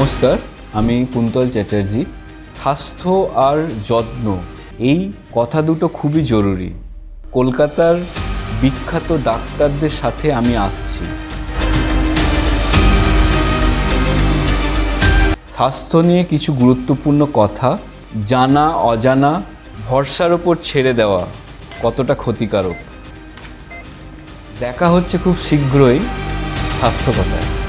নমস্কার, আমি কুন্তল চ্যাটার্জি। স্বাস্থ্য আর যত্ন, এই কথা দুটো খুবই জরুরি। কলকাতার বিখ্যাত ডাক্তারদের সাথে আমি আসছি। স্বাস্থ্য নিয়ে কিছু গুরুত্বপূর্ণ কথা, জানা, অজানা, ভরসার ওপর ছেড়ে দেওয়া কতটা ক্ষতিকারক? দেখা হচ্ছে খুব শীঘ্রই স্বাস্থ্য কথায়।